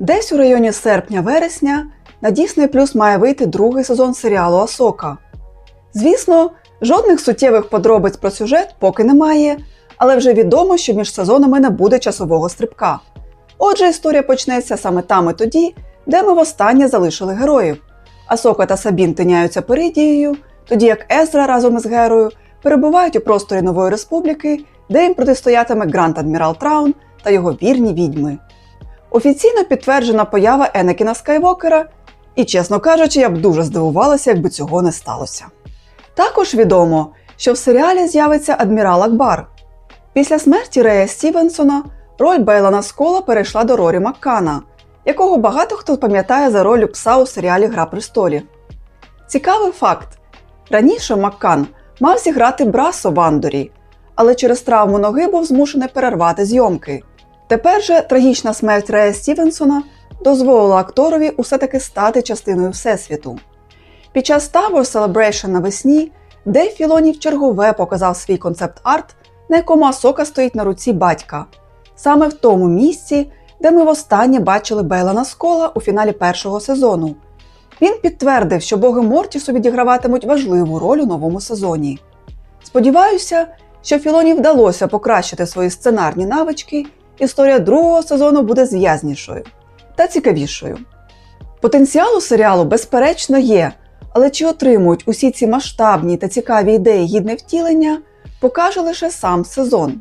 Десь у районі серпня-вересня на Disney Plus має вийти другий сезон серіалу Асока. Звісно, жодних суттєвих подробиць про сюжет поки немає, але вже відомо, що між сезонами не буде часового стрибка. Отже, історія почнеться саме там і тоді, де ми востаннє залишили героїв. Асока та Сабін тиняються Перидією, тоді як Езра разом із Герою перебувають у просторі Нової Республіки, де їм протистоятиме Грант Адмірал Траун та його вірні відьми. Офіційно підтверджена поява Енекіна Скайвокера, і, чесно кажучи, я б дуже здивувалася, якби цього не сталося. Також відомо, що в серіалі з'явиться адмірал Акбар. Після смерті Рея Стівенсона роль Бейлана Скола перейшла до Рорі Маккана, якого багато хто пам'ятає за роль пса у серіалі Гра престолів. Цікавий факт: раніше Маккан мав зіграти Брасо в Андорі, але через травму ноги був змушений перервати зйомки. Тепер же трагічна смерть Рея Стівенсона дозволила акторові усе таки стати частиною Всесвіту. Під час Star Wars Celebration навесні Дейв Філонів чергове показав свій концепт-арт, на якому Асока стоїть на руці батька, саме в тому місці, де ми востаннє бачили Бейлана Скола у фіналі першого сезону. Він підтвердив, що боги Мортісу відіграватимуть важливу роль у новому сезоні. Сподіваюся, що Філоні вдалося покращити свої сценарні навички, історія другого сезону буде зв'язнішою та цікавішою. Потенціал у серіалу, безперечно, є, але чи отримують усі ці масштабні та цікаві ідеї гідне втілення, покаже лише сам сезон.